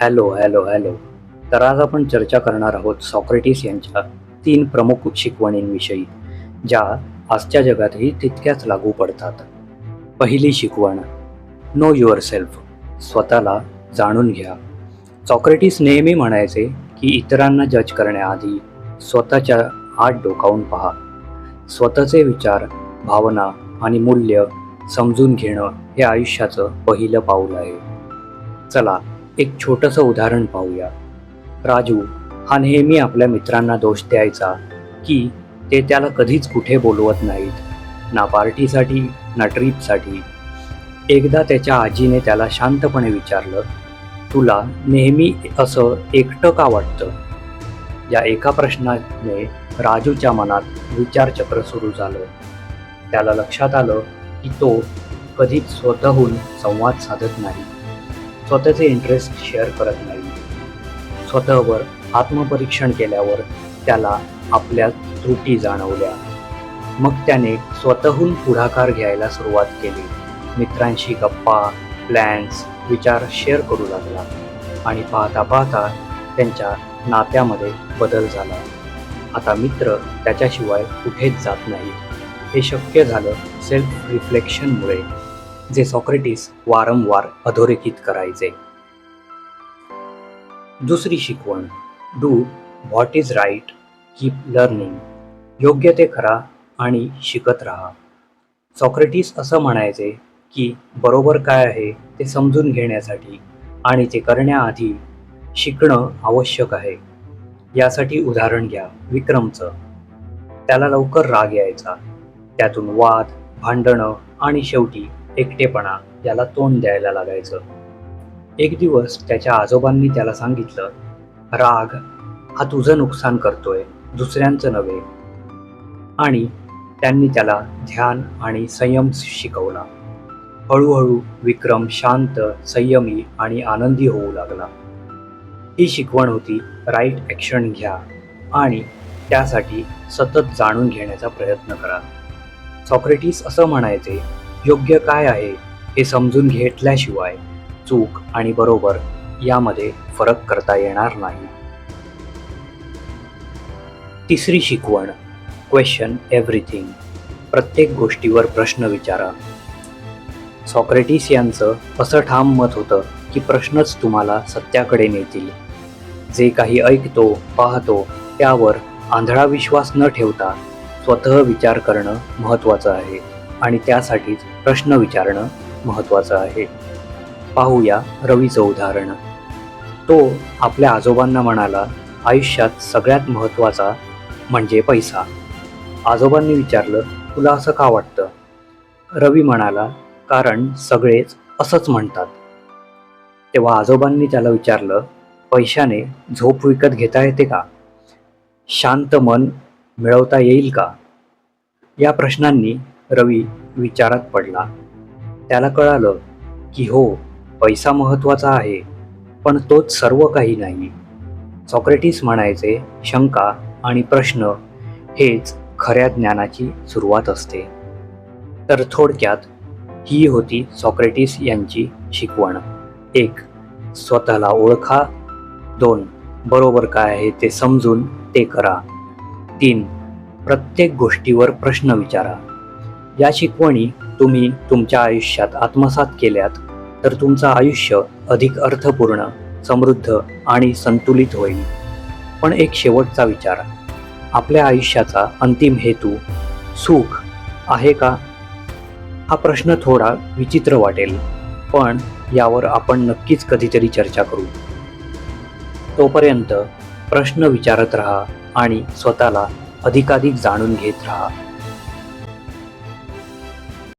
Hello hello hello. तर आज आपण चर्चा करणार आहोत सॉक्रेटिस यांच्या तीन प्रमुख शिकवणींविषयी ज्या आजच्या जगातही तितक्याच लागू पडतात. पहिली शिकवण नो युअर सेल्फ स्वतःला जाणून घ्या. सॉक्रेटिस नेहमी म्हणायचे की इतरांना जज करण्याआधी स्वतःच्या आत डोकावून पहा. स्वतःचे विचार भावना आणि मूल्य समजून घेणं हे आयुष्याचं पहिलं पाऊल आहे. चला एक छोटंसं उदाहरण पाहूया. राजू हा नेहमी आपल्या मित्रांना दोष द्यायचा की ते त्याला कधीच कुठे बोलवत नाहीत. ना पार्टीसाठी ना ट्रीपसाठी. एकदा त्याच्या आजीने त्याला शांतपणे विचारलं तुला नेहमी असं एकटं का वाटतं? या एका प्रश्नाने राजूच्या मनात विचारचक्र सुरू झालं. त्याला लक्षात आलं की तो कधीच स्वतःहून संवाद साधत नाही. स्वतःचे इंटरेस्ट शेअर करत नाही. स्वतःवर आत्मपरीक्षण केल्यावर त्याला आपल्या त्रुटी जाणवल्या. मग त्याने स्वतःहून पुढाकार घ्यायला सुरुवात केली. मित्रांशी गप्पा प्लॅन्स विचार शेअर करू लागला. आणि पाहता पाहता त्यांच्या नात्यामध्ये बदल झाला. आता मित्र त्याच्याशिवाय कुठेच जात नाहीत हे शक्य झालं सेल्फ रिफ्लेक्शनमुळे जे सॉक्रेटिस वारंवार अधोरेखित करायचे. दुसरी शिकवण do what is right keep learning योग्य ते करा आणि शिकत राहा. सॉक्रेटिस असं म्हणायचे की बरोबर काय आहे ते समजून घेण्यासाठी आणि ते करण्याआधी शिकणं आवश्यक आहे. यासाठी उदाहरण घ्या विक्रमचं. त्याला लवकर राग यायचा. त्यातून वाद भांडणं आणि शेवटी एकटेपणा याला तोंड द्यायला लागायचं. एक दिवस त्याच्या आजोबांनी त्याला सांगितलं राग हा तुझं नुकसान करतोय दुसऱ्यांचं नव्हे. आणि त्यांनी त्याला ध्यान आणि संयम शिकवला. हळूहळू विक्रम शांत संयमी आणि आनंदी होऊ लागला. ही शिकवण होती राईट ॲक्शन घ्या आणि त्यासाठी सतत जाणून घेण्याचा प्रयत्न करा. सॉक्रेटिस असं म्हणायचे योग्य काय आहे हे समजून घेतल्याशिवाय चूक आणि बरोबर यामध्ये फरक करता येणार नाही. तिसरी शिकवण क्वेश्चन एव्हरीथिंग प्रत्येक गोष्टीवर प्रश्न विचारा. सॉक्रेटिस यांचं असं ठाम मत होतं की प्रश्नच तुम्हाला सत्याकडे नेतील. जे काही ऐकतो पाहतो त्यावर आंधळा विश्वास न ठेवता स्वतः विचार करणं महत्त्वाचं आहे. आणि त्यासाठीच प्रश्न विचारणं महत्त्वाचं आहे. पाहूया रवीचं उदाहरण. तो आपल्या आजोबांना म्हणाला आयुष्यात सगळ्यात महत्त्वाचा म्हणजे पैसा. आजोबांनी विचारलं तुला असं का वाटतं? रवी म्हणाला कारण सगळेच असंच म्हणतात. तेव्हा आजोबांनी त्याला विचारलं पैशाने झोप विकत घेता येते का? शांत मन मिळवता येईल का? या प्रश्नांनी रवी विचारात पडला. त्याला कळालं की हो पैसा महत्त्वाचा आहे पण तोच सर्व काही नाही. सॉक्रेटिस म्हणायचे शंका आणि प्रश्न हेच खऱ्या ज्ञानाची सुरुवात असते. तर थोडक्यात ही होती सॉक्रेटिस यांची शिकवण. एक स्वतःला ओळखा. दोन बरोबर काय आहे ते समजून ते करा. तीन प्रत्येक गोष्टीवर प्रश्न विचारा. या शिकवणी तुम्ही तुमच्या आयुष्यात आत्मसात केल्यात तर तुमचं आयुष्य अधिक अर्थपूर्ण समृद्ध आणि संतुलित होईल. पण एक शेवटचा विचार. आपल्या आयुष्याचा अंतिम हेतू सुख आहे का? हा प्रश्न थोडा विचित्र वाटेल पण यावर आपण नक्कीच कधीतरी चर्चा करू. तोपर्यंत प्रश्न विचारत राहा आणि स्वतःला अधिकाधिक जाणून घेत राहा.